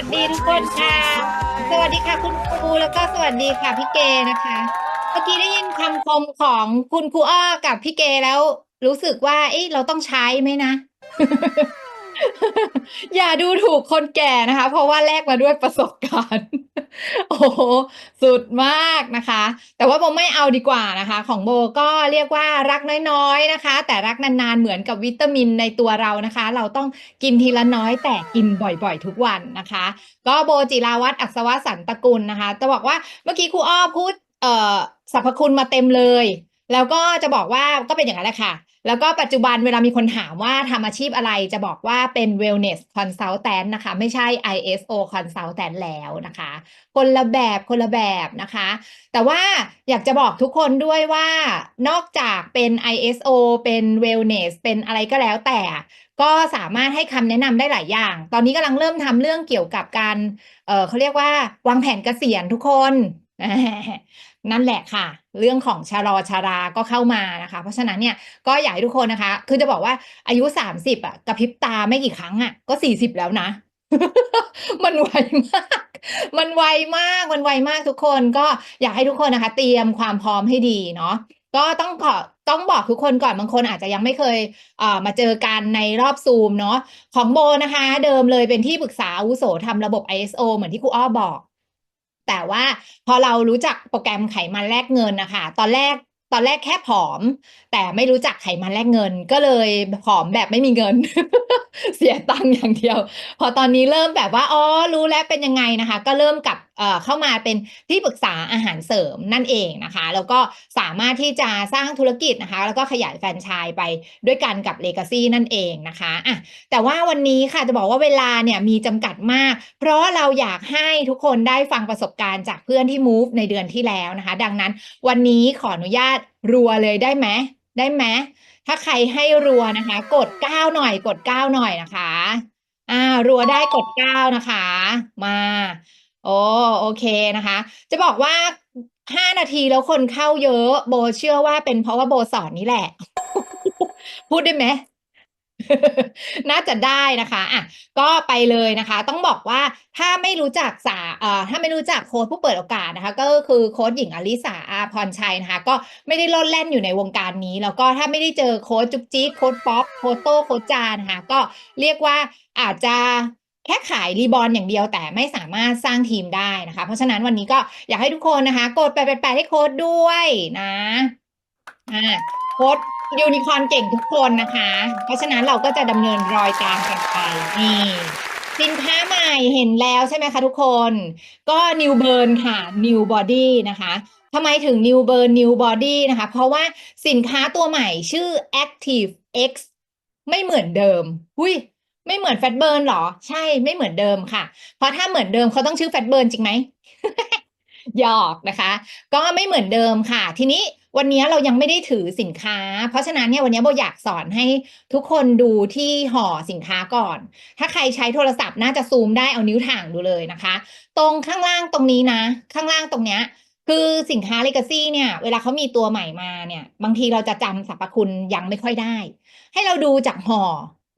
วัสดีทุกคนค่ะ สวัสดีค่ะคุณครูแล้วก็สวัสดีค่ะพี่เกนะคะ เมื่อกี้ได้ยินคำคมของคุณครูอ้อกับพี่เกแล้ว รู้สึกว่า เอ๊ะเราต้องใช้ไหมนะ อย่าดูถูกคนแก่นะคะ เพราะว่าแลกมาด้วยประสบการณ์ โอ้โหสุดมากนะคะ แต่ว่าโบไม่เอาดีกว่านะคะ ของโบก็เรียกว่ารักน้อยๆนะคะ แต่รักนานๆเหมือนกับวิตามินในตัวเรานะคะ เราต้องกินทีละน้อยแต่กินบ่อยๆ ทุกวันนะคะ ก็โบจิราวัตรอักษวสันตกุลนะคะ จะบอกว่าเมื่อกี้ครูอ้อพูดเอ่อสรรพคุณมาเต็มเลย แล้วก็จะบอกว่าก็เป็นอย่างนั้นแหละค่ะ แล้วก็ปัจจุบันเวลามีคนถามว่าทำอาชีพอะไรจะบอกว่าเป็น wellness consultant นะคะ ไม่ใช่ ISO consultant แล้วนะคะ คนละแบบคนละแบบนะคะ แต่ว่าอยากจะบอกทุกคนด้วยว่านอกจากเป็น ISO เป็น wellness เป็นอะไรก็แล้วแต่ก็สามารถให้คำแนะนำได้หลายอย่าง ตอนนี้กำลังเริ่มทำเรื่องเกี่ยวกับการ เออเขาเรียกว่าวางแผนเกษียณทุกคน นั่นแหละค่ะ เรื่องของชะลอชาราก็เข้ามานะคะ เพราะฉะนั้นเนี่ยก็อยากให้ทุกคนนะคะ คือจะบอกว่าอายุสามสิบอะกระพริบตาไม่กี่ครั้งอะก็สี่สิบแล้วนะ มันไวมาก มันไวมากมันไวมากทุกคนก็อยากให้ทุกคนนะคะ เตรียมความพร้อมให้ดีเนาะก็ต้องขอต้องบอกทุกคนก่อนบางคนอาจจะยังไม่เคยเอ่อมาเจอกันในรอบซูมเนาะของโบนะคะ เดิมเลยเป็นที่ปรึกษาอุโสทำระบบ ISO เหมือนที่ครูอ้อบอก แต่ว่าพอเรารู้จักโปรแกรมไขมันแลกเงินนะคะ ตอนแรกตอนแรกแค่ผอม แต่ไม่รู้จักไขมันแลกเงิน ก็เลยผอมแบบไม่มีเงิน เสียตังค์อย่างเดียว พอตอนนี้เริ่มแบบว่าอ๋อรู้แล้วเป็นยังไงนะคะ ก็เริ่มกลับ เอ่อเข้ามาเป็นที่ปรึกษาอาหารเสริมนั่นเองนะคะ แล้วก็สามารถที่จะสร้างธุรกิจนะคะ แล้วก็ขยายแฟรนไชส์ไปด้วยกันกับ Legacy นั่นเองนะคะอะแต่ว่าวันนี้ค่ะจะบอกว่าเวลาเนี่ยมีจำกัดมาก เพราะเราอยากให้ทุกคนได้ฟังประสบการณ์จากเพื่อนที่ move ในเดือนที่แล้วนะคะ ดังนั้นวันนี้ขออนุญาตรัวเลยได้ไหมได้ไหมถ้าใครให้รัวนะคะ กดเก้าหน่อย กดเก้าหน่อยนะคะ อ่า รัวได้กดเก้านะคะ มา โอ้โอเคนะคะ จะบอกว่าห้านาทีแล้วคนเข้าเยอะ โบเชื่อว่าเป็นเพราะว่าโบสอนนี่แหละ พูดได้ไหมน่าจะได้นะคะอะก็ไปเลยนะคะ ต้องบอกว่าถ้าไม่รู้จักสาเอ่อถ้าไม่รู้จักโค้ดผู้เปิดโอกาสนะคะ ก็คือโค้ดหญิงอลิสาอาพรชัยนะคะ ก็ไม่ได้ล่นแล่นอยู่ในวงการนี้ แล้วก็ถ้าไม่ได้เจอโค้ดจุ๊บจิ๊กโค้ดป๊อปโค้ดโต้โค้ดจานนะคะก็เรียกว่าอาจจะ แค่ขายรีบอลอย่างเดียวแต่ไม่สามารถสร้างทีมได้นะคะ เพราะฉะนั้นวันนี้ก็อยากให้ทุกคนนะคะ กดไปไปให้โค้ดด้วยนะอ่าโค้ดยูนิคอร์นเก่งทุกคนนะคะ เพราะฉะนั้นเราก็จะดำเนินรอยตามกันไปนี่สินค้าใหม่เห็นแล้วใช่ไหมคะทุกคน ก็ New Burn ค่ะ New Body นะคะทำไมถึง New Burn New Body นะคะ เพราะว่าสินค้าตัวใหม่ชื่อ Active X ไม่เหมือนเดิม หุย ไม่เหมือน Fat Burn หรอ ใช่ไม่เหมือนเดิมค่ะ เพราะถ้าเหมือนเดิมเขาต้องชื่อ Fat Burn จริงไหมหยอกนะคะ ก็ไม่เหมือนเดิมค่ะ ทีนี้วันนี้เรายังไม่ได้ถือสินค้า เพราะฉะนั้นเนี่ยวันนี้โบอยากสอนให้ทุกคนดูที่ห่อสินค้าก่อน ถ้าใครใช้โทรศัพท์น่าจะซูมได้เอานิ้วถ่างดูเลยนะคะ ตรงข้างล่างตรงนี้นะ ข้างล่างตรงเนี้ยคือสินค้า Legacy เนี่ย เวลาเขามีตัวใหม่มาเนี่ย บางทีเราจะจำสรรพคุณยังไม่ค่อยได้ ให้เราดูจากห่อ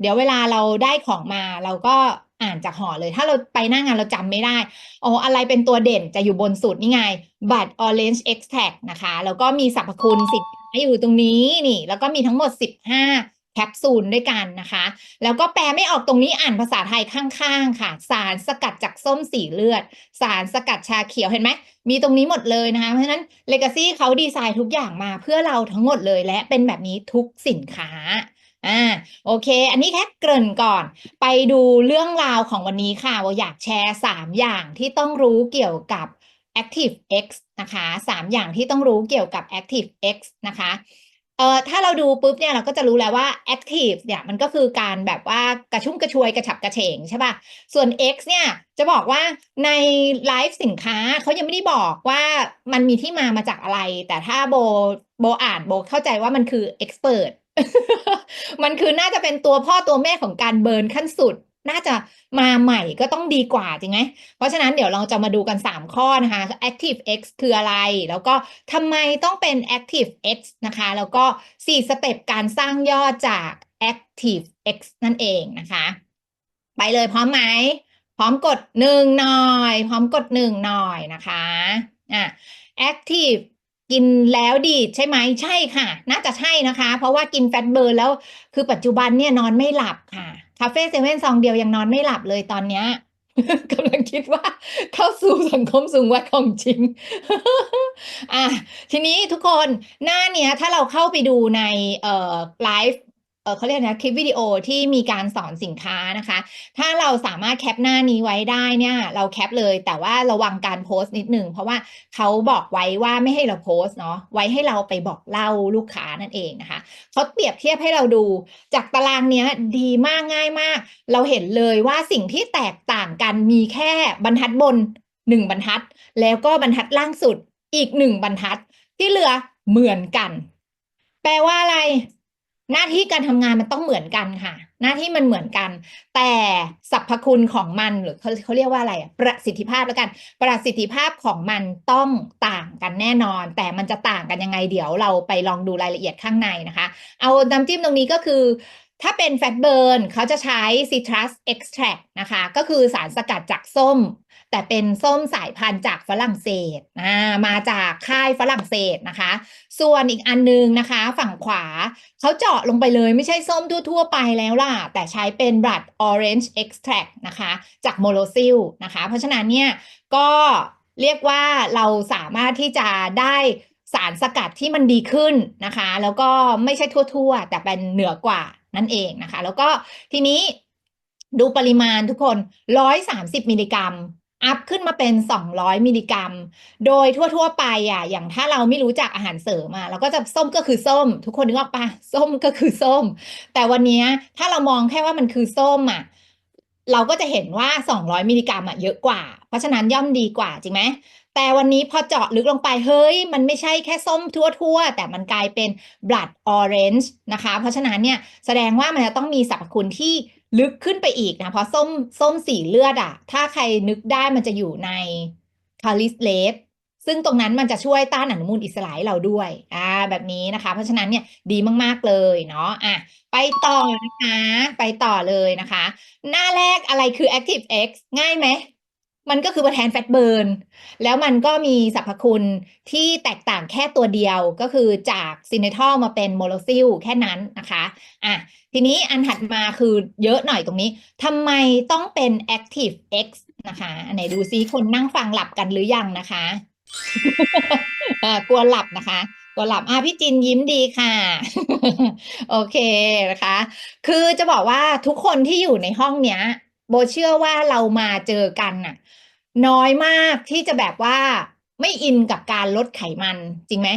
เดี๋ยวเวลาเราได้ของมาเราก็อ่านจากห่อเลย ถ้าเราไปหน้างานเราจำไม่ได้อ๋ออะไรเป็นตัวเด่นจะอยู่บนสุดนี่ไง บัตร Orange Extract นะคะ แล้วก็มีสรรพคุณสินค้าอยู่ตรงนี้นี่ แล้วก็มีทั้งหมด 15 แคปซูลด้วยกันนะคะ แล้วก็แปลไม่ออกตรงนี้อ่านภาษาไทยข้างๆ ค่ะ สารสกัดจากส้มสีเลือด สารสกัดชาเขียวเห็นไหม มีตรงนี้หมดเลยนะคะ เพราะฉะนั้น Legacy เขาดีไซน์ทุกอย่างมาเพื่อเราทั้งหมดเลยและเป็นแบบนี้ทุกสินค้า อ่าโอเค อันนี้แค่เกริ่นก่อน ไปดูเรื่องราวของวันนี้ค่ะว่าอยากแชร์ 3 อย่างที่ต้องรู้เกี่ยวกับ Active X นะคะ3อย่างที่ต้องรู้เกี่ยวกับ Active X นะคะเอ่อถ้าเราดูปุ๊บเนี่ยเราก็จะรู้แล้วว่า Active เนี่ยมันก็คือการแบบว่ากระชุ่มกระชวยกระฉับกระเฉงใช่ป่ะ ส่วน X เนี่ยจะบอกว่าในไลฟ์สินค้าเขายังไม่ได้บอกว่ามันมีที่มามาจากอะไร แต่ถ้าโบโบอ่านโบเข้าใจว่ามันคือ Expert มันคือน่าจะเป็นตัวพ่อตัวแม่ของการเบิร์นขั้นสุด น่าจะมาใหม่ก็ต้องดีกว่าจริงไหม เพราะฉะนั้นเดี๋ยวเราจะมาดูกัน 3 ข้อนะคะ Active X คืออะไร แล้วก็ทำไมต้องเป็น Active X นะคะ แล้วก็ 4 สเต็ปการสร้างยอดจาก Active X นั่นเองนะคะ ไปเลยพร้อมไหม พร้อมกดหนึ่งหน่อย พร้อมกดหนึ่งหน่อยนะคะอะ active กินแล้วดีใช่ไหมใช่ค่ะ น่าจะใช่นะคะ เพราะว่ากินแฟตเบิร์นแล้วคือปัจจุบันเนี่ยนอนไม่หลับค่ะคาเฟ่เซเว่นซองเดียวยังนอนไม่หลับเลยตอนเนี้ยกำลังคิดว่าเข้าสู่สังคมสูงวัยของจริง อะทีนี้ทุกคนหน้าเนี้ยถ้าเราเข้าไปดูในเอ่อไลฟ์ เออเขาเรียกนะคลิปวิดีโอที่มีการสอนสินค้านะคะ ถ้าเราสามารถแคปหน้านี้ไว้ได้เนี่ย เราแคปเลยแต่ว่าระวังการโพสต์นิดหนึ่งเพราะว่าเขาบอกไว้ว่าไม่ให้เราโพสต์เนาะไว้ให้เราไปบอกเล่าลูกค้านั่นเองนะคะเขาเปรียบเทียบให้เราดู จากตารางเนี้ยดีมากง่ายมาก เราเห็นเลยว่าสิ่งที่แตกต่างกันมีแค่บรรทัดบนหนึ่งบรรทัด แล้วก็บรรทัดล่างสุดอีกหนึ่งบรรทัดที่เหลือเหมือนกัน แปลว่าอะไร หน้าที่การทำงานมันต้องเหมือนกันค่ะ หน้าที่มันเหมือนกัน แต่สรรพคุณของมันหรือเขาเขาเรียกว่าอะไรอะประสิทธิภาพแล้วกัน ประสิทธิภาพของมันต้องต่างกันแน่นอน แต่มันจะต่างกันยังไงเดี๋ยวเราไปลองดูรายละเอียดข้างในนะคะ เอาน้ำจิ้มตรงนี้ก็คือ ถ้าเป็นแฟตเบิร์นเขาจะใช้ citrus extract นะคะ ก็คือสารสกัดจากส้ม แต่เป็นส้มสายพันธุ์จากฝรั่งเศสอ่ามาจากค่ายฝรั่งเศสนะคะ ส่วนอีกอันนึงนะคะ ฝั่งขวาเขาเจาะลงไปเลยไม่ใช่ส้มทั่ว ๆ ไปแล้วล่ะ แต่ใช้เป็น blood orange extract นะคะ จากโมโลซิลนะคะ เพราะฉะนั้นเนี่ยก็เรียกว่าเราสามารถที่จะได้สารสกัดที่มันดีขึ้นนะคะ แล้วก็ไม่ใช่ทั่ว ๆ แต่เป็นเหนือกว่า นั่นเองนะคะ แล้วก็ทีนี้ดูปริมาณทุกคน 130 มิลลิกรัม อัพขึ้นมาเป็น 200 มิลลิกรัม โดยทั่ว ๆ ไปอะ อย่างถ้าเราไม่รู้จักอาหารเสริมอะเราก็จะส้มก็คือส้ม ทุกคนนึกออกปะส้มก็คือส้ม แต่วันนี้ถ้าเรามองแค่ว่ามันคือส้มอะ เราก็จะเห็นว่า 200 มิลลิกรัมอะเยอะกว่า เพราะฉะนั้นย่อมดีกว่าจริงไหมแต่วันนี้พอเจาะลึกลงไปเฮ้ย มันไม่ใช่แค่ส้มทั่วๆ แต่มันกลายเป็น blood orange นะคะ เพราะฉะนั้นเนี่ยแสดงว่ามันจะต้องมีสรรพคุณที่ลึกขึ้นไปอีกนะเพราะส้มส้มสีเลือดอะถ้าใครนึกได้มันจะอยู่ในคาริสเลส ซึ่งตรงนั้นมันจะช่วยต้านอนุมูลอิสระให้เราด้วยอ่าแบบนี้นะคะ เพราะฉะนั้นเนี่ยดีมากๆเลยเนาะอะไปต่อนะคะ ไปต่อเลยนะคะ หน้าแรกอะไรคือ Active X ง่ายไหมมันก็คือมาแทนแฟตเบิร์นแล้วมันก็มีสรรพคุณที่แตกต่างแค่ตัวเดียวก็คือจากซินเนทอลมาเป็นโมโลซิลแค่นั้นนะคะอะทีนี้อันถัดมาคือเยอะหน่อยตรงนี้ทำไมต้องเป็น Active X นะคะ อันไหนดูซิคนนั่งฟังหลับกันหรือยังนะคะ กลัวหลับนะคะกลัวหลับอะพี่จินยิ้มดีค่ะ โอเคนะคะ คือจะบอกว่าทุกคนที่อยู่ในห้องเนี้ย โบเชื่อว่าเรามาเจอกันน่ะ น้อยมากที่จะแบบว่าไม่อินกับการลดไขมันจริงไหม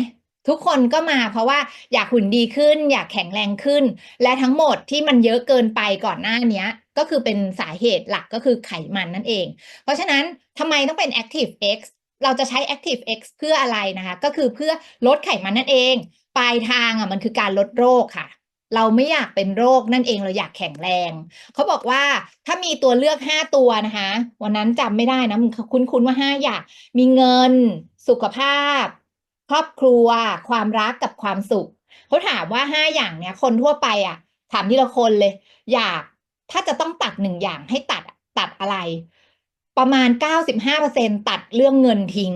ทุกคนก็มาเพราะว่าอยากหุ่นดีขึ้น อยากแข็งแรงขึ้น และทั้งหมดที่มันเยอะเกินไปก่อนหน้านี้ก็คือเป็นสาเหตุหลักก็คือไขมันนั่นเอง เพราะฉะนั้นทำไมต้องเป็น Active X เราจะใช้ Active X เพื่ออะไรนะคะ ก็คือเพื่อลดไขมันนั่นเอง ปลายทางอะมันคือการลดโรคค่ะ เราไม่อยากเป็นโรคนั่นเองเราอยากแข็งแรง เขาบอกว่าถ้ามีตัวเลือก 5 ตัวนะคะ วันนั้นจำไม่ได้นะมันคุ้นๆว่า 5 อย่าง มีเงิน สุขภาพ ครอบครัว ความรักกับความสุข เขาถามว่า 5 อย่างเนี้ยคนทั่วไปอะ ถามทีละคนเลย อยากถ้าจะต้องตัดหนึ่งอย่างให้ตัดตัดอะไร ประมาณ 95%ตัดเรื่องเงินทิ้ง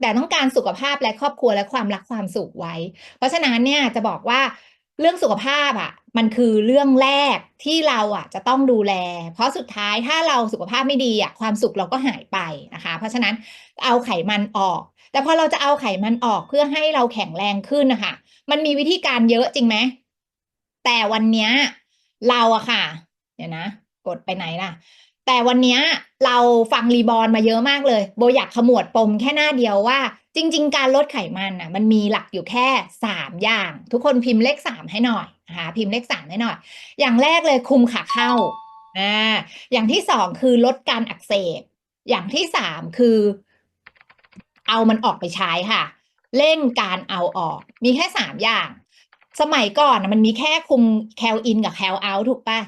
แต่ต้องการสุขภาพและครอบครัวและความรักความสุขไว้ เพราะฉะนั้นเนี่ยจะบอกว่าเรื่องสุขภาพอะ มันคือเรื่องแรกที่เราอะ จะต้องดูแล เพราะสุดท้ายถ้าเราสุขภาพไม่ดีอะความสุขเราก็หายไปนะคะ เพราะฉะนั้นเอาไขมันออก แต่พอเราจะเอาไขมันออกเพื่อให้เราแข็งแรงขึ้นนะคะมันมีวิธีการเยอะจริงไหมแต่วันเนี้ยเราอะค่ะ เดี๋ยวนะ กดไปไหนล่ะ แต่วันนี้เราฟังรีบอร์นมาเยอะมากเลย โบอยากขมวดปมแค่หน้าเดียวว่า จริง ๆ การลดไขมันอะมันมีหลักอยู่แค่สามอย่าง ทุกคนพิมพ์เลขสามให้หน่อยนะคะพิมพ์เลขสามให้หน่อย อย่างแรกเลยคุมขาเข้าอ่าอย่างที่สองคือลดการอักเสบ อย่างที่สามคือ เอามันออกไปใช้ค่ะ เร่งการเอาออก มีแค่สามอย่าง สมัยก่อนนะมันมีแค่คุมแคลอินกับแคลเอาถูกปะ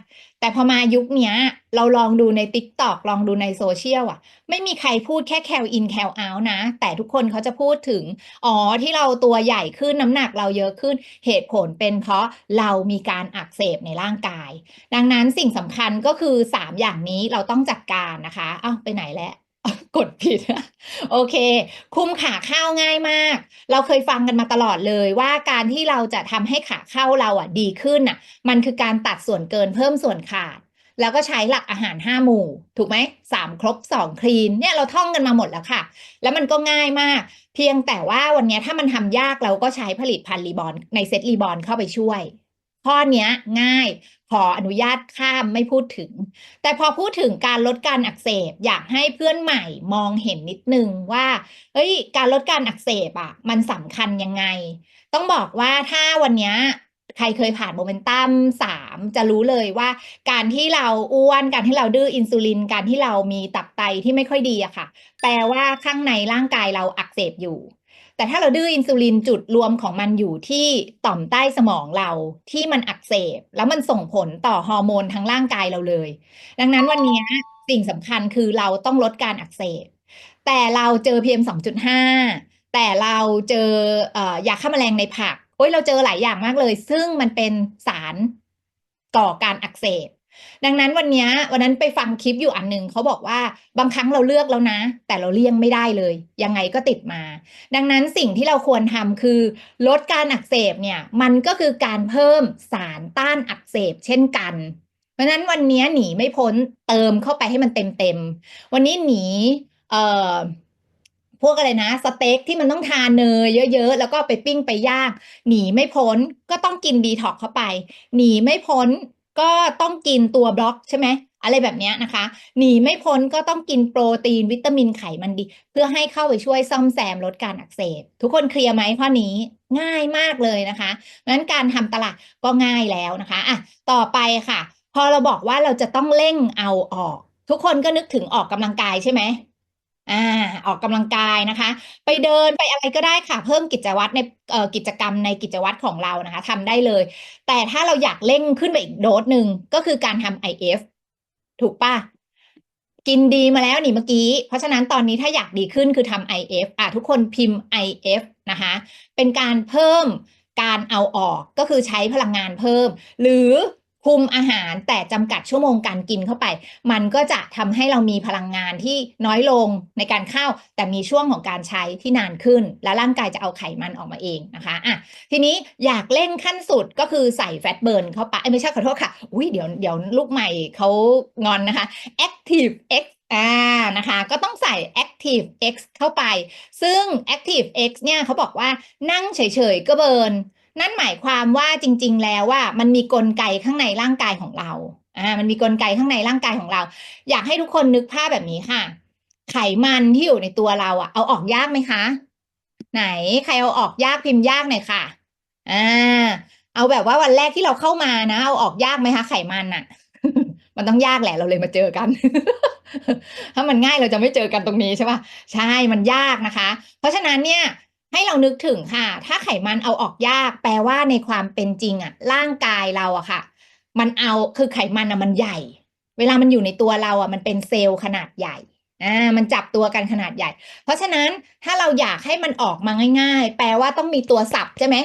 แต่พอมายุคเนี้ย เราลองดูใน TikTok ลองดูในโซเชียลอะ ไม่มีใครพูดแค่แคลอินแคลเอานะ แต่ทุกคนเขาจะพูดถึง อ๋อที่เราตัวใหญ่ขึ้นน้ำหนักเราเยอะขึ้นเหตุผลเป็นเพราะเรามีการอักเสบในร่างกาย ดังนั้นสิ่งสำคัญก็คือ 3 อย่างนี้เราต้องจัดการนะคะอ้าวไปไหนแล้ว กดผิด โอเค คุมขาเข้าง่ายมาก เราเคยฟังกันมาตลอดเลยว่าการที่เราจะทำให้ขาเข้าเราอะดีขึ้นอะ มันคือการตัดส่วนเกินเพิ่มส่วนขาด แล้วก็ใช้หลักอาหารห้าหมู่ ถูกไหมสามครบสองคลีนเนี่ยเราท่องกันมาหมดแล้วค่ะ แล้วมันก็ง่ายมาก เพียงแต่ว่าวันนี้ถ้ามันทำยากเราก็ใช้ผลิตภัณฑ์รีบอนในเซตรีบอนเข้าไปช่วย ข้อนี้ง่ายขออนุญาตข้ามไม่พูดถึง แต่พอพูดถึงการลดการอักเสบอยากให้เพื่อนใหม่มองเห็นนิดนึงว่าเฮ้ยการลดการอักเสบอะ มันสำคัญยังไง ต้องบอกว่าถ้าวันนี้ใครเคยผ่านโมเมนตัมสามจะรู้เลยว่า การที่เราอ้วนการที่เราดื้ออินซูลิน การที่เรามีตับไตที่ไม่ค่อยดีอะค่ะ แปลว่าข้างในร่างกายเราอักเสบอยู่ แต่ถ้าเราดื้ออินซูลินจุดรวมของมันอยู่ที่ต่อมใต้สมองเราที่มันอักเสบ แล้วมันส่งผลต่อฮอร์โมนทั้งร่างกายเราเลย ดังนั้นวันนี้สิ่งสำคัญคือเราต้องลดการอักเสบ แต่เราเจอ PM 2.5 แต่เราเจอเอ่อยาฆ่าแมลงในผักโอ้ยเราเจอหลายอย่างมากเลย ซึ่งมันเป็นสารก่อการอักเสบ ดังนั้นวันนี้วันนั้นไปฟังคลิปอยู่อันหนึ่งเขาบอกว่าบางครั้งเราเลือกแล้วนะ แต่เราเลี่ยงไม่ได้เลย ยังไงก็ติดมา ดังนั้นสิ่งที่เราควรทำคือ ลดการอักเสบเนี่ย มันก็คือการเพิ่มสารต้านอักเสบเช่นกัน เพราะนั้นวันนี้หนีไม่พ้นเติมเข้าไปให้มันเต็มเต็มๆวันนี้หนีเอ่อพวกอะไรนะสเต็กที่มันต้องทานเนยเยอะ ๆ แล้วก็ไปปิ้งไปย่าง หนีไม่พ้นก็ต้องกินดีท็อกเข้าไป หนีไม่พ้น ก็ต้องกินตัวบล็อกใช่ไหมอะไรแบบนี้นะคะ หนีไม่พ้นก็ต้องกินโปรตีนวิตามินไขมันดี เพื่อให้เข้าไปช่วยซ่อมแซมลดการอักเสบ ทุกคนเคลียร์ไหมข้อนี้ง่ายมากเลยนะคะงั้นการทำตลาดก็ง่ายแล้วนะคะอะต่อไปค่ะ พอเราบอกว่าเราจะต้องเร่งเอาออก ทุกคนก็นึกถึงออกกำลังกายใช่ไหม อ่าออกกำลังกายนะคะ ไปเดินไปอะไรก็ได้ค่ะ เพิ่มกิจวัตรในกิจกรรมในกิจวัตรของเรานะคะทำได้เลย แต่ถ้าเราอยากเร่งขึ้นไปอีกโดสหนึ่งก็คือการทำ IF ถูกปะกินดีมาแล้วนี่เมื่อกี้ เพราะฉะนั้นตอนนี้ถ้าอยากดีขึ้นคือทำ IF อะทุกคนพิมพ์ IF นะคะ เป็นการเพิ่มการเอาออกก็คือใช้พลังงานเพิ่ม หรือ คุมอาหารแต่จำกัดชั่วโมงการกินเข้าไป มันก็จะทำให้เรามีพลังงานที่น้อยลงในการเข้า แต่มีช่วงของการใช้ที่นานขึ้น แล้วร่างกายจะเอาไขมันออกมาเองนะคะอะทีนี้อยากเร่งขั้นสุดก็คือใส่แฟตเบิร์นเข้าไปเอ้ยไม่ใช่ขอโทษค่ะอุ้ยเดี๋ยวเดี๋ยวลูกใหม่เขางอนนะคะ Active X อ่านะคะก็ต้องใส่ Active X เข้าไป ซึ่ง Active X เนี่ยเขาบอกว่านั่งเฉยๆก็เบิร์น นั่นหมายความว่าจริง ๆ แล้วว่ามันมีกลไกข้างในร่างกายของเราอ่ามันมีกลไกข้างในร่างกายของเรา อยากให้ทุกคนนึกภาพแบบนี้ค่ะ ไขมันที่อยู่ในตัวเราอะเอาออกยากไหมคะ ไหนใครเอาออกยากพิมพ์ยากหน่อยค่ะอ่าเอาแบบว่าวันแรกที่เราเข้ามานะเอาออกยากไหมคะไขมันอะมันต้องยากแหละเราเลยมาเจอกัน ถ้ามันง่ายเราจะไม่เจอกันตรงนี้ใช่ปะใช่มันยากนะคะ เพราะฉะนั้นเนี่ย ให้เรานึกถึงค่ะ ถ้าไขมันเอาออกยาก แปลว่าในความเป็นจริงอะร่างกายเราอะค่ะ มันเอาคือไขมันอะมันใหญ่ เวลามันอยู่ในตัวเราอะมันเป็นเซลล์ขนาดใหญ่อ่ามันจับตัวกันขนาดใหญ่ เพราะฉะนั้นถ้าเราอยากให้มันออกมาง่าย ๆ แปลว่าต้องมีตัวสับใช่ไหม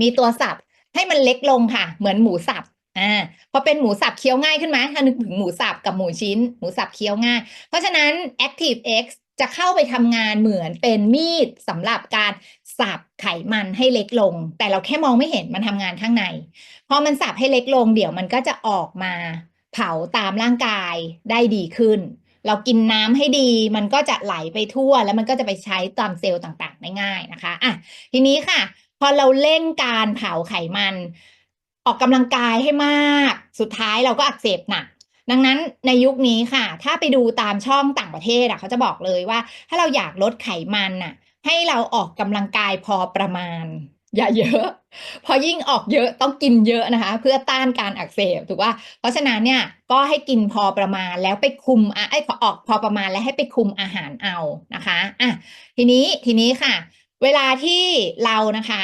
มีตัวสับให้มันเล็กลงค่ะ เหมือนหมูสับอ่าพอเป็นหมูสับเคี้ยวง่ายขึ้นไหมถ้านึกถึงหมูสับกับหมูชิ้น หมูสับเคี้ยวง่าย เพราะฉะนั้น Active X จะเข้าไปทำงานเหมือนเป็นมีดสำหรับการสับไขมันให้เล็กลง แต่เราแค่มองไม่เห็นมันทำงานข้างใน พอมันสับให้เล็กลง เดี๋ยวมันก็จะออกมาเผาตามร่างกายได้ดีขึ้น เรากินน้ำให้ดี มันก็จะไหลไปทั่ว แล้วมันก็จะไปใช้ตามเซลล์ต่างๆได้ง่ายนะคะอะทีนี้ค่ะ พอเราเร่งการเผาไขมัน ออกกำลังกายให้มาก สุดท้ายเราก็อักเสบหนัก ดังนั้นในยุคนี้ค่ะ ถ้าไปดูตามช่องต่างประเทศอะเขาจะบอกเลยว่า ถ้าเราอยากลดไขมันน่ะ ให้เราออกกำลังกายพอประมาณ อย่าเยอะ พอยิ่งออกเยอะต้องกินเยอะนะคะ เพื่อต้านการอักเสบถูกว่าเพราะฉะนั้นเนี่ยก็ให้กินพอประมาณแล้วไปคุมอะไอ้ขอออกพอประมาณแล้วให้ไปคุมอาหารเอานะคะอะทีนี้ทีนี้ค่ะ เวลาที่เรานะคะ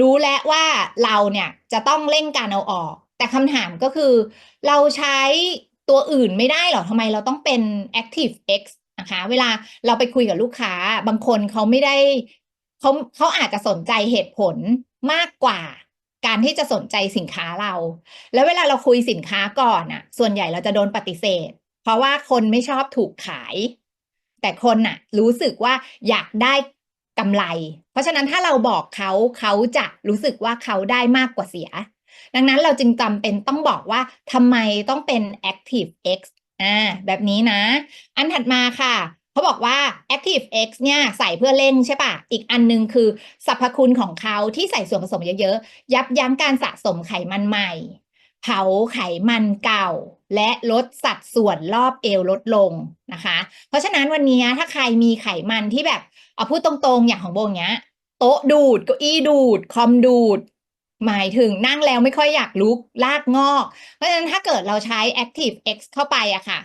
รู้แล้วว่าเราเนี่ยจะต้องเร่งการเอาออก แต่คำถามก็คือ เราใช้ตัวอื่นไม่ได้หรอทำไมเราต้องเป็น Active X นะคะ เวลาเราไปคุยกับลูกค้า บางคนเขาไม่ได้เขาเขาอาจจะสนใจเหตุผลมากกว่าการที่จะสนใจสินค้าเรา แล้วเวลาเราคุยสินค้าก่อนอะส่วนใหญ่เราจะโดนปฏิเสธ เพราะว่าคนไม่ชอบถูกขาย แต่คนน่ะ รู้สึกว่าอยากได้กำไร เพราะฉะนั้นถ้าเราบอกเขาเขาจะรู้สึกว่าเขาได้มากกว่าเสีย ดังนั้นเราจึงจำเป็นต้องบอกว่าทำไมต้องเป็น Active X อ่าแบบนี้นะ อันถัดมาค่ะเขาบอกว่า Active X เนี่ยใส่เพื่อเร่งใช่ปะอีกอันนึงคือสรรพคุณของเขาที่ใส่ส่วนผสมเยอะๆ ยับยั้งการสะสมไขมันใหม่ เผาไขมันเก่า และลดสัดส่วนรอบเอวลดลงนะคะ เพราะฉะนั้นวันนี้ถ้าใครมีไขมันที่แบบเอาพูดตรงๆ อย่างของโบงเงี้ย โต๊ะดูดเก้าอี้ดูด คอมดูด หมายถึงนั่งแล้วไม่ค่อยอยากลุกลากงอก เพราะฉะนั้นถ้าเกิดเราใช้ Active X เข้าไปอะค่ะ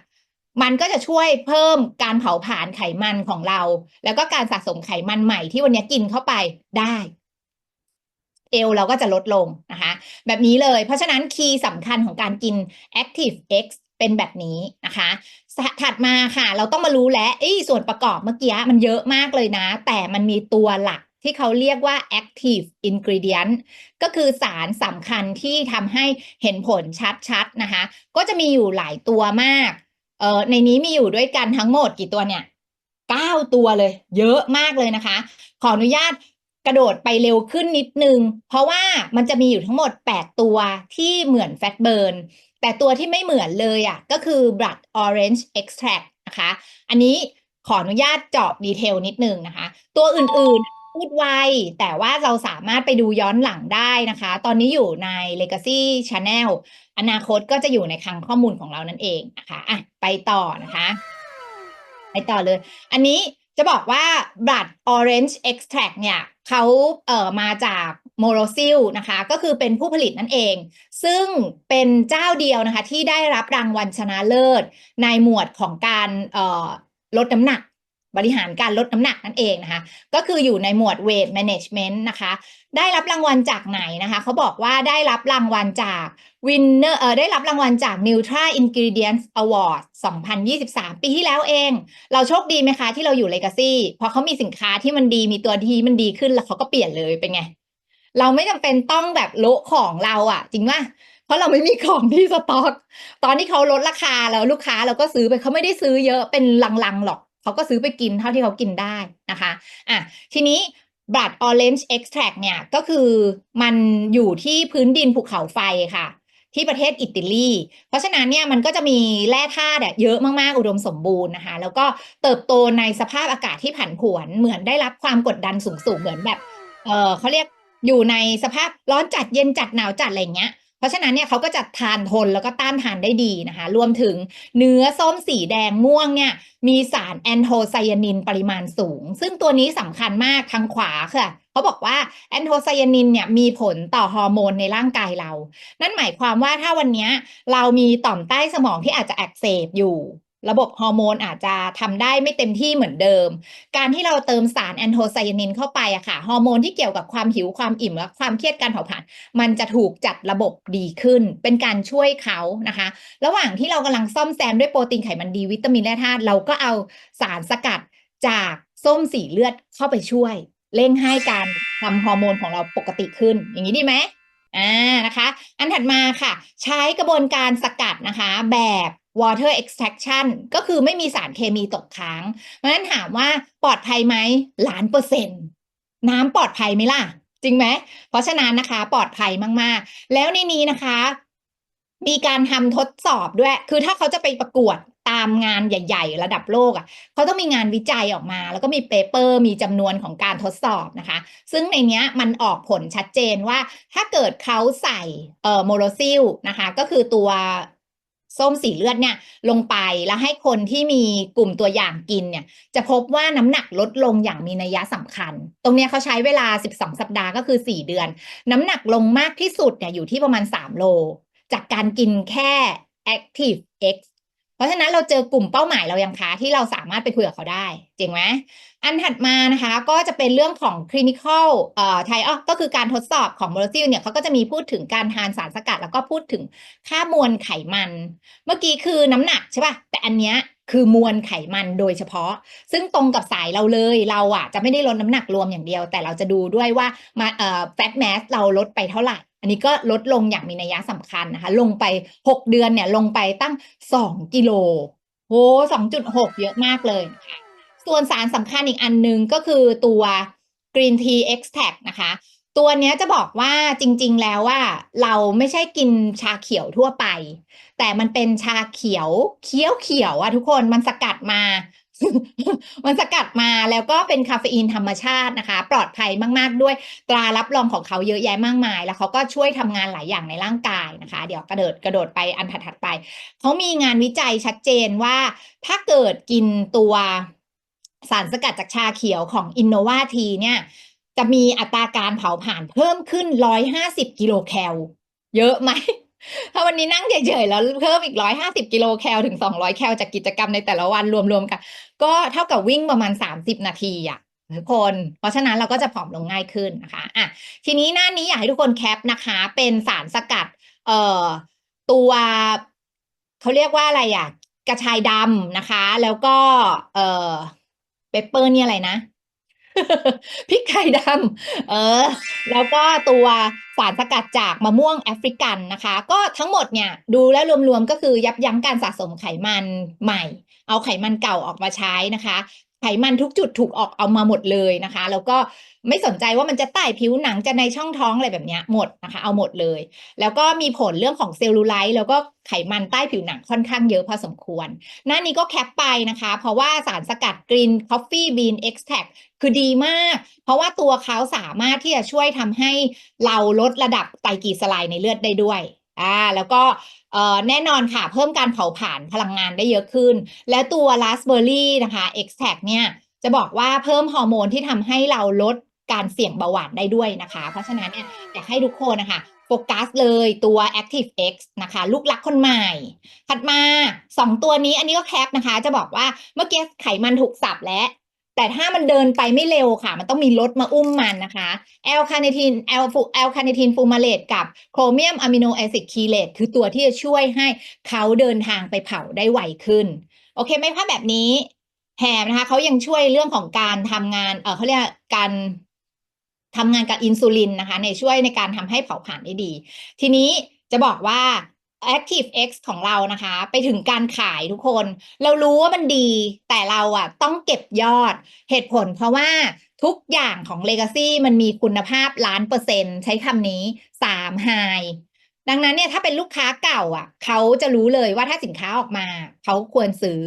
มันก็จะช่วยเพิ่มการเผาผลาญไขมันของเรา แล้วก็การสะสมไขมันใหม่ที่วันนี้กินเข้าไปได้เอวเราก็จะลดลงนะคะ แบบนี้เลย เพราะฉะนั้นคีย์สำคัญของการกิน Active X เป็นแบบนี้นะคะ ถัดมาค่ะ เราต้องมารู้แล้วส่วนประกอบเมื่อกี้มันเยอะมากเลยนะ แต่มันมีตัวหลัก ที่เขาเรียกว่า active ingredient ก็คือสารสำคัญที่ทำให้เห็นผลชัดๆนะคะ ก็จะมีอยู่หลายตัวมากเออในนี้มีอยู่ด้วยกันทั้งหมดกี่ตัวเนี่ยเก้าตัวเลย เยอะมากเลยนะคะ ขออนุญาตกระโดดไปเร็วขึ้นนิดนึง เพราะว่ามันจะมีอยู่ทั้งหมด 8 ตัวที่เหมือนแฟตเบิร์นแต่ตัวที่ไม่เหมือนเลยอะก็คือ blood orange extract นะคะ อันนี้ขออนุญาตเจาะดีเทลนิดนึงนะคะ ตัวอื่นๆ พูดไว แต่ว่าเราสามารถไปดูย้อนหลังได้นะคะ ตอนนี้อยู่ใน Legacy Channel อนาคตก็จะอยู่ในคลังข้อมูลของเรานั่นเองนะคะอะไปต่อนะคะ ไปต่อเลย อันนี้จะบอกว่า blood orange extract เนี่ยเขาเอ่อมาจากโมโรซิลนะคะ ก็คือเป็นผู้ผลิตนั่นเอง ซึ่งเป็นเจ้าเดียวนะคะ ที่ได้รับรางวัลชนะเลิศ ในหมวดของการเอ่อลดน้ำหนัก บริหารการลดน้ำหนักนั่นเองนะคะ ก็คืออยู่ในหมวด weight management นะคะ ได้รับรางวัลจากไหนนะคะ เขาบอกว่าได้รับรางวัลจาก winner เออได้รับรางวัลจาก Nutra Ingredients Award 2023 ปีที่แล้วเอง เราโชคดีไหมคะที่เราอยู่ Legacy พอเขามีสินค้าที่มันดีมีตัวที่มันดีขึ้นแล้วเขาก็เปลี่ยนเลยเป็นไง เราไม่จำเป็นต้องแบบโละของเราอะจริงว่าเพราะเราไม่มีของที่สต็อก ตอนที่เขาลดราคาแล้วลูกค้าเราก็ซื้อไปเขาไม่ได้ซื้อเยอะเป็นลังๆหรอก เขาก็ซื้อไปกินเท่าที่เขากินได้นะคะอะทีนี้ blood orange extract เนี่ยก็คือมันอยู่ที่พื้นดินภูเขาไฟค่ะ ที่ประเทศอิตาลี เพราะฉะนั้นเนี่ยมันก็จะมีแร่ธาตุเยอะมากๆ อุดมสมบูรณ์นะคะ แล้วก็เติบโตในสภาพอากาศที่ผันผวนเหมือนได้รับความกดดันสูงๆ เหมือนแบบ เออเขาเรียกอยู่ในสภาพร้อนจัดเย็นจัดหนาวจัดอะไรเงี้ย เพราะฉะนั้นเนี่ยเขาก็จะทานทนแล้วก็ต้านทานได้ดีนะคะ รวมถึงเนื้อส้มสีแดงม่วงเนี่ยมีสารแอนโทไซยานินปริมาณสูง ซึ่งตัวนี้สำคัญมากทางขวาค่ะเขาบอกว่าแอนโทไซยานินเนี่ยมีผลต่อฮอร์โมนในร่างกายเรา นั่นหมายความว่าถ้าวันนี้เรามีต่อมใต้สมองที่อาจจะอักเสบอยู่ ระบบฮอร์โมนอาจจะทำได้ไม่เต็มที่เหมือนเดิม การที่เราเติมสารแอนโทไซยานินเข้าไปอะค่ะฮอร์โมนที่เกี่ยวกับความหิวความอิ่มและความเครียดการเผาผลาญมันจะถูกจัดระบบดีขึ้น เป็นการช่วยเขานะคะ ระหว่างที่เรากำลังซ่อมแซมด้วยโปรตีนไขมันดีวิตามินและธาตุเราก็เอาสารสกัดจากส้มสีเลือดเข้าไปช่วย เร่งให้การทำฮอร์โมนของเราปกติขึ้น อย่างนี้ดีไหมอ่านะคะ อันถัดมาค่ะ ใช้กระบวนการสกัดนะคะแบบ water extraction ก็คือไม่มีสารเคมีตกค้าง เพราะฉะนั้นถามว่าปลอดภัยไหมล้านเปอร์เซ็นต์น้ำปลอดภัยไหมล่ะ จริงไหม เพราะฉะนั้นนะคะปลอดภัยมากๆ แล้วในนี้นะคะ มีการทำทดสอบด้วย คือถ้าเขาจะไปประกวดตามงานใหญ่ ๆ ระดับโลกอะเขาต้องมีงานวิจัยออกมา แล้วก็มีเปเปอร์ มีจำนวนของการทดสอบนะคะ ซึ่งในนี้มันออกผลชัดเจนว่าถ้าเกิดเขาใส่เอ่อโมโลซิลนะคะ ก็คือตัว ส้มสีเลือดเนี่ยลงไปแล้วให้คนที่มีกลุ่มตัวอย่างกินเนี่ย จะพบว่าน้ำหนักลดลงอย่างมีนัยสำคัญ ตรงนี้เขาใช้เวลา 12 สัปดาห์ก็คือ 4 เดือน น้ำหนักลงมากที่สุดเนี่ยอยู่ที่ประมาณ 3 โล จากการกินแค่ Active X เพราะฉะนั้นเราเจอกลุ่มเป้าหมายเรายังคะที่เราสามารถไปคุยกับเขาได้จริงไหมอันถัดมานะคะก็จะเป็นเรื่องของ clinical เอ่อไทอก็คือการทดสอบของโมเลกุลเนี่ยเขาก็จะมีพูดถึงการทานสารสกัด แล้วก็พูดถึงค่ามวลไขมัน เมื่อกี้คือน้ำหนักใช่ป่ะแต่อันเนี้ยคือมวลไขมันโดยเฉพาะ ซึ่งตรงกับสายเราเลยเราอะจะไม่ได้ลดน้ำหนักรวมอย่างเดียว แต่เราจะดูด้วยว่ามาเอ่อ fat mass เราลดไปเท่าไหร่ อันนี้ก็ลดลงอย่างมีนัยสำคัญนะคะ ลงไป 6 เดือนเนี่ยลงไปตั้ง 2 กิโลโอ้2.6เยอะมากเลยนะคะส่วนสารสำคัญอีกอันหนึ่งก็คือตัว Green Tea Extract นะคะ ตัวนี้จะบอกว่าจริงๆแล้วว่าเราไม่ใช่กินชาเขียวทั่วไป แต่มันเป็นชาเขียวเขียวเขียวอะทุกคนมันสกัดมา มันสกัดมาแล้วก็เป็นคาเฟอีนธรรมชาตินะคะ ปลอดภัยมาก ๆ ด้วยตรารับรองของเขาเยอะแยะมากมาย แล้วเขาก็ช่วยทำงานหลายอย่างในร่างกายนะคะ เดี๋ยวกระโดดกระโดดไปอันถัดๆไป เขามีงานวิจัยชัดเจนว่า ถ้าเกิดกินตัวสารสกัดจากชาเขียวของ Innova T เนี่ย จะมีอัตราการเผาผลาญเพิ่มขึ้น 150 กิโลแคล เยอะไหม ถ้าวันนี้นั่งเฉยๆแล้วเพิ่มอีก150กิโลแคลถึง200แคลจากกิจกรรมในแต่ละวันรวมๆกันก็เท่ากับวิ่งประมาณ30นาทีอะทุกคน เพราะฉะนั้นเราก็จะผอมลงง่ายขึ้นนะคะอะทีนี้หน้านี้อยากให้ทุกคนแคปนะคะ เป็นสารสกัด เอ่อตัวเขาเรียกว่าอะไรอะ กระชายดำนะคะ แล้วก็ เอ่อเปปเปอร์นี่อะไรนะ พริกไทยดำเออ แล้วก็ตัวสารสกัดจากมะม่วงแอฟริกันนะคะ ก็ทั้งหมดเนี่ยดูแล้วรวมๆก็คือยับยั้งการสะสมไขมันใหม่ เอาไขมันเก่าออกมาใช้นะคะ ไขมันทุกจุดถูกออกเอามาหมดเลยนะคะ แล้วก็ไม่สนใจว่ามันจะใต้ผิวหนังจะในช่องท้องอะไรแบบนี้หมดนะคะ เอาหมดเลย แล้วก็มีผลเรื่องของเซลลูไลท์แล้วก็ไขมันใต้ผิวหนังค่อนข้างเยอะพอสมควร หน้านี้ก็แคปไปนะคะ เพราะว่าสารสกัด Green Coffee Bean Extract คือดีมาก เพราะว่าตัวเขาสามารถที่จะช่วยทำให้เราลดระดับไตรกลีเซอไรด์ในเลือดได้ด้วย อ่าแล้วก็เอ่อแน่นอนค่ะ เพิ่มการเผาผลาญพลังงานได้เยอะขึ้น และตัวราสเบอร์รี่นะคะ extract เนี่ยจะบอกว่าเพิ่มฮอร์โมนที่ทำให้เราลดการเสี่ยงเบาหวานได้ด้วยนะคะ เพราะฉะนั้นเนี่ยอยากให้ทุกคนนะคะโฟกัสเลยตัว Active X นะคะ ลูกรักคนใหม่ ถัดมา 2 ตัวนี้อันนี้ก็แคปนะคะ จะบอกว่าเมื่อกี้ไขมันถูกสับแล้ว แต่ถ้ามันเดินไปไม่เร็วค่ะ มันต้องมีรถมาอุ้มมันนะคะแอลคาเนทินแอลฟูแอลคาเนทินฟูมาเลตกับโครเมียมอะมิโนแอซิดคีเลตคือตัวที่จะช่วยให้เขาเดินทางไปเผาได้ไวขึ้น โอเคไหมคะแบบนี้แถมนะคะเขายังช่วยเรื่องของการทำงานเออเขาเรียกการทำงานกับอินซูลินนะคะ ในช่วยในการทำให้เผาผลาญได้ดี ทีนี้จะบอกว่า Active X ของเรานะคะ ไปถึงการขายทุกคน เรารู้ว่ามันดี แต่เราอะต้องเก็บยอดเหตุผลเพราะว่าทุกอย่างของ Legacy มันมีคุณภาพล้านเปอร์เซ็นต์ ใช้คำนี้3 High ดังนั้นเนี่ยถ้าเป็นลูกค้าเก่าอะ เขาจะรู้เลยว่าถ้าสินค้าออกมา เขาควรซื้อ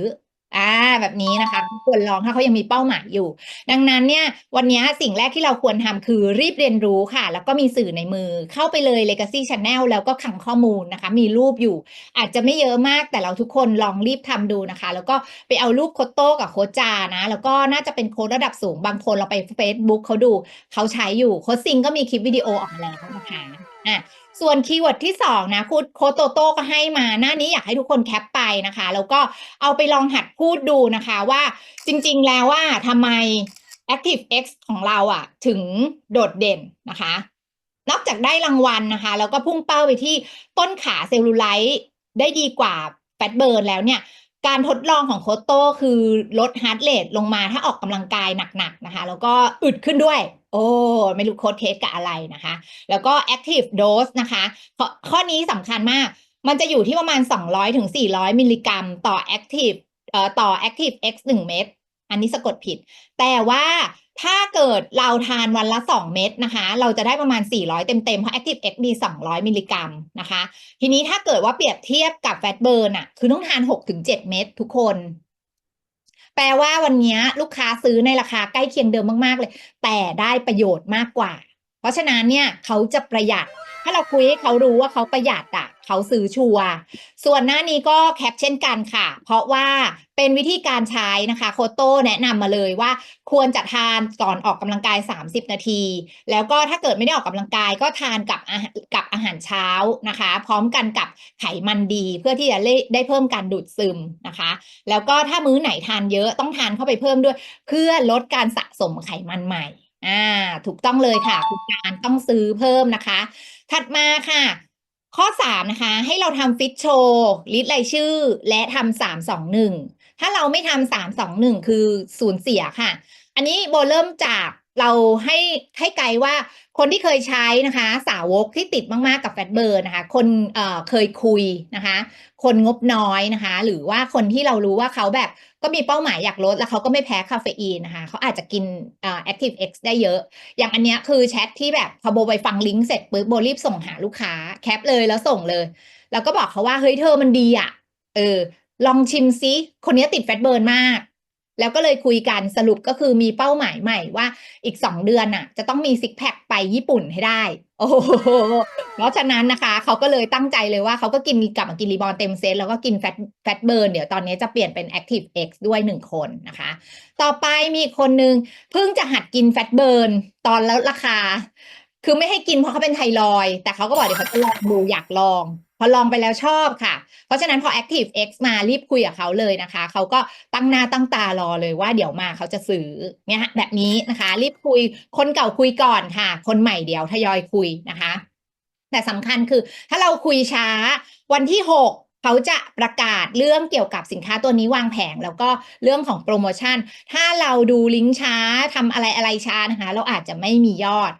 อ่าแบบนี้นะคะควรลองถ้าเขายังมีเป้าหมายอยู่ ดังนั้นเนี่ยวันนี้สิ่งแรกที่เราควรทำคือรีบเรียนรู้ค่ะ แล้วก็มีสื่อในมือเข้าไปเลย Legacy Channel แล้วก็ขังข้อมูลนะคะ มีรูปอยู่ อาจจะไม่เยอะมากแต่เราทุกคนลองรีบทำดูนะคะ แล้วก็ไปเอารูปโคโต้กับโคจานะ แล้วก็น่าจะเป็นโค้ดระดับสูงบางคนเราไป Facebook เขาดูเขาใช้อยู่โคซิงก็มีคลิปวิดีโอออกมาแล้วนะคะอะ ส่วนคีย์เวิร์ดที่2นะคูดโคโตโต้ก็ให้มาหน้านี้อยากให้ทุกคนแคปไปนะคะ แล้วก็เอาไปลองหัดพูดดูนะคะว่าจริงๆแล้วว่าทำไม Active X ของเราอะถึงโดดเด่นนะคะ นอกจากได้รางวัลนะคะ แล้วก็พุ่งเป้าไปที่ต้นขาเซลลูไลท์ได้ดีกว่าแฟตเบิร์นแล้วเนี่ยการทดลองของโคโต้คือลดฮาร์ดเรทลงมาถ้าออกกำลังกายหนักๆนะคะ แล้วก็อึดขึ้นด้วย โอ้ ไม่รู้โค้ดเทสกับอะไรนะคะ แล้วก็ active dose นะคะ ข้อข้อนี้สำคัญมาก มันจะอยู่ที่ประมาณ 200ถึง400 มิลลิกรัม ต่อ active เอ่อต่อ active x 1 เม็ดอันนี้สะกดผิด แต่ว่าถ้าเกิดเราทานวันละ 2 เม็ดนะคะ เราจะได้ประมาณ 400 เต็มๆ เพราะ active x มี 200 มิลลิกรัมนะคะ ทีนี้ถ้าเกิดว่าเปรียบเทียบกับ fat burn อะ คือต้องทาน 6-7 เม็ดทุกคน แปลว่าวันนี้ลูกค้าซื้อในราคาใกล้เคียงเดิมมาก ๆ เลย แต่ได้ประโยชน์มากกว่า เพราะฉะนั้นเนี่ยเขาจะประหยัด ถ้าเราคุยให้เขารู้ว่าเขาประหยัดอะเขาซื้อชัวร์ส่วนหน้านี้ก็แคปเช่นกันค่ะ เพราะว่าเป็นวิธีการใช้นะคะ โคโต้แนะนำมาเลยว่าควรจะทานก่อนออกกำลังกาย 30 นาที แล้วก็ถ้าเกิดไม่ได้ออกกำลังกายก็ทานกับกับอาหารเช้านะคะ พร้อมกันกับไขมันดี เพื่อที่จะได้ได้เพิ่มการดูดซึมนะคะ แล้วก็ถ้ามื้อไหนทานเยอะต้องทานเข้าไปเพิ่มด้วย เพื่อลดการสะสมไขมันใหม่ อ่า ถูกต้องเลยค่ะ คุณการต้องซื้อเพิ่มนะคะ ถัดมาค่ะ ข้อ3นะคะ ให้เราทำฟิตโชว์ลิสต์รายชื่อ และทำสามสองหนึ่งถ้าเราไม่ทำสามสองหนึ่งคือสูญเสียค่ะ อันนี้โบเริ่มจากเราให้ให้ไกลว่าคนที่เคยใช้นะคะ สาวกที่ติดมาก ๆ กับแฟตเบิร์นนะคะ คนเอ่อเคยคุยนะคะ คนงบน้อยนะคะ หรือว่าคนที่เรารู้ว่าเขาแบบ ก็มีเป้าหมายอยากลดแล้วเขาก็ไม่แพ้คาเฟอีนนะคะเขาอาจจะกินเอ่อ Active X ได้เยอะ อย่างอันเนี้ยคือแชทที่แบบพอโบไปฟังลิงก์เสร็จปุ๊บโบรีบส่งหาลูกค้าแคปเลยแล้วส่งเลย แล้วก็บอกเขาว่าเฮ้ยเธอมันดีอะเออลองชิมซิคนนี้ติดแฟตเบิร์นมากแล้วก็เลยคุยกันสรุปก็คือมีเป้าหมายใหม่ว่าอีกสองเดือนน่ะ จะต้องมีซิกแพคไปญี่ปุ่นให้ได้ โอ้โหเพราะฉะนั้นนะคะเขาก็เลยตั้งใจเลยว่าเขาก็กินกลับมากินรีบอนเต็มเซตแล้วก็กินแฟตแฟตเบิร์นเดี๋ยวตอนนี้จะเปลี่ยนเป็น Active X ด้วยหนึ่งคนนะคะ ต่อไปมีคนนึงเพิ่งจะหัดกินแฟตเบิร์นตอนแล้วราคา คือไม่ให้กินเพราะเขาเป็นไทรอย์แต่เขาก็บอกเดี๋ยวเขาจะลองดูอยากลอง พอลองไปแล้วชอบค่ะ เพราะฉะนั้นพอ Active X มารีบคุยกับเขาเลยนะคะ เขาก็ตั้งหน้าตั้งตารอเลยว่าเดี๋ยวมาเขาจะซื้อเนี่ยแบบนี้นะคะ รีบคุยคนเก่าคุยก่อนค่ะ คนใหม่เดี๋ยวทยอยคุยนะคะ แต่สำคัญคือถ้าเราคุยช้าวันที่ 6เขาจะประกาศเรื่องเกี่ยวกับสินค้าตัวนี้วางแผง แล้วก็เรื่องของโปรโมชั่น ถ้าเราดูลิงก์ช้าทำอะไรอะไรช้านะคะ เราอาจจะไม่มียอด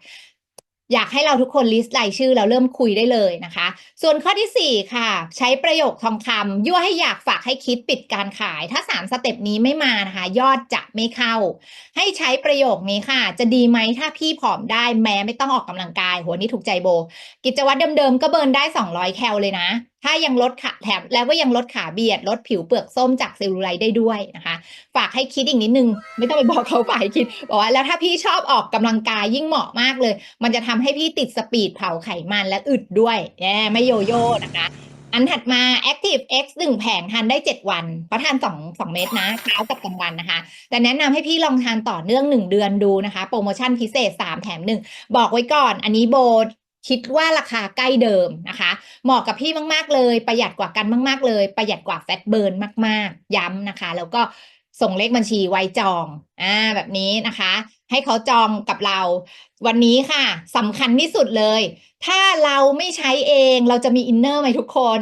อยากให้เราทุกคนลิสต์รายชื่อแล้วเริ่มคุยได้เลยนะคะ ส่วนข้อที่ 4 ค่ะ ใช้ประโยคทองคำยั่วให้อยากฝากให้คิดปิดการขาย ถ้า 3 สเต็ปนี้ไม่มานะคะ ยอดจะไม่เข้า ให้ใช้ประโยคนี้ค่ะ จะดีไหมถ้าพี่ผอมได้แม้ไม่ต้องออกกำลังกาย หัวนี้ถูกใจโบ กิจวัตรเดิมๆก็เบิร์นได้ 200 แคลเลยนะ ถ้ายังลดขาแถมแล้วก็ยังลดขาเบียด ลดผิวเปลือกส้มจากเซลลูไลท์ได้ด้วยนะคะ ฝากให้คิดอีกนิดนึง ไม่ต้องไปบอกเขาฝากคิด บอกว่าแล้วถ้าพี่ชอบออกกำลังกายยิ่งเหมาะมากเลย มันจะทำให้พี่ติดสปีดเผาไขมันและอึดด้วยแย่ไม่โยโย่นะคะอันถัดมา Active X 1แผงทานได้ 7 วันเพราะทาน2 2 เม็ดนะเช้ากับกลางวันนะคะ แต่แนะนำให้พี่ลองทานต่อเนื่อง 1 เดือนดูนะคะ โปรโมชั่นพิเศษ 3 แถม 1 บอกไว้ก่อน อันนี้โบ คิดว่าราคาใกล้เดิมนะคะ เหมาะกับพี่มาก ๆ เลย ประหยัดกว่ากันมาก ๆ เลย ประหยัดกว่าแฟตเบิร์นมาก ๆ ย้ำนะคะ แล้วก็ส่งเลขบัญชีไว้จองอ่าแบบนี้นะคะ ให้เขาจองกับเรา วันนี้ค่ะสำคัญที่สุดเลย ถ้าเราไม่ใช้เองเราจะมีอินเนอร์ไหมทุกคน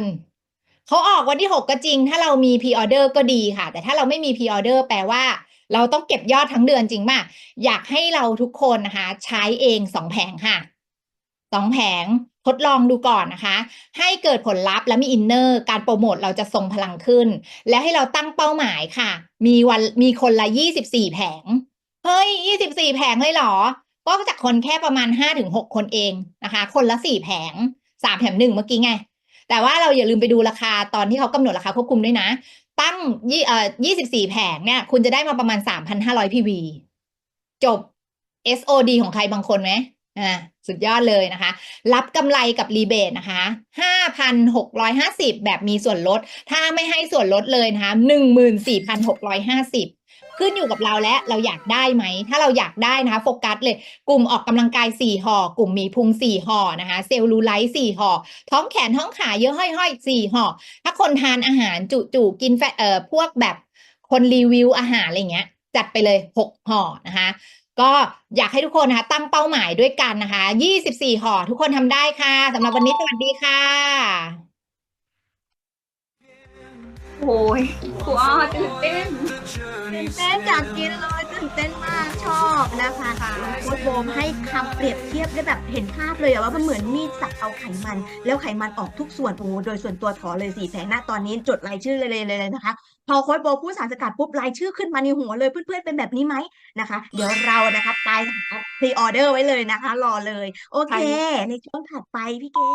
เขาออกวันที่ 6 ก็จริง ถ้าเรามีพ r ออเดอร์ก็ดีค่ะ แต่ถ้าเราไม่มีพ r ออเดอร์แปลว่าเราต้องเก็บยอดทั้งเดือนจริงป่ะอยากให้เราทุกคนนะคะ ใช้เองสองแผงค่ะ สองแผงทดลองดูก่อนนะคะ ให้เกิดผลลัพธ์และมีอินเนอร์การโปรโมทเราจะทรงพลังขึ้น และให้เราตั้งเป้าหมายค่ะ มีวันมีคนละ24แผง เฮ้ย24แผงเลยเหรอ ก็จากคนแค่ประมาณ5-6คนเองนะคะ คนละ4แผง3แถม1เมื่อกี้ไง แต่ว่าเราอย่าลืมไปดูราคาตอนที่เขากำหนดราคาควบคุมด้วยนะ ตั้งยี่เอ่อ24แผงเนี่ย คุณจะได้มาประมาณ3,500 PV จบ SOD ของใครบางคนไหมอ่า สุดยอดเลยนะคะ รับกำไรกับรีเบทนะคะ 5,650 แบบมีส่วนลด ถ้าไม่ให้ส่วนลดเลยนะคะ 14,650ขึ้นอยู่กับเราและเราอยากได้ไหม ถ้าเราอยากได้นะคะโฟกัสเลย กลุ่มออกกำลังกาย 4ห่อกลุ่มมีพุง 4ห่อนะคะ เซลลูไลท์4ห่อท้องแขนท้องขาเยอะห้อยๆ4ห่อถ้าคนทานอาหารจุๆกินแฟเอ่อพวกแบบคนรีวิวอาหารอะไรเงี้ย จัดไปเลย 6ห่อนะคะ ก็อยากให้ทุกคนนะคะ ตั้งเป้าหมายด้วยกันนะคะ 24ห่อทุกคนทำได้ค่ะสำหรับวันนี้สวัสดีค่ะ โอ้ยครูอ้อตื่นเต้นตื่นเต้นอยากกินเลยตื่นเต้นมากชอบนะคะโค้ชโบมให้คำเปรียบเทียบได้แบบเห็นภาพเลยอะว่ามันเหมือนมีดสับเอาไขมัน แล้วไขมันออกทุกส่วนโอ้โหโดยส่วนตัวถอเลยสี่แผงหน้าตอนนี้จดรายชื่อเลยเลยเลยนะคะ พอโค้ชโบพูดสารสกัดปุ๊บรายชื่อขึ้นมาในหัวเลยเพื่อนๆเป็นแบบนี้ไหมนะคะ เดี๋ยวเรานะคะไปพรีออเดอร์ไว้เลยนะคะ รอเลย โอเค ในช่วงถัดไปพี่เก๋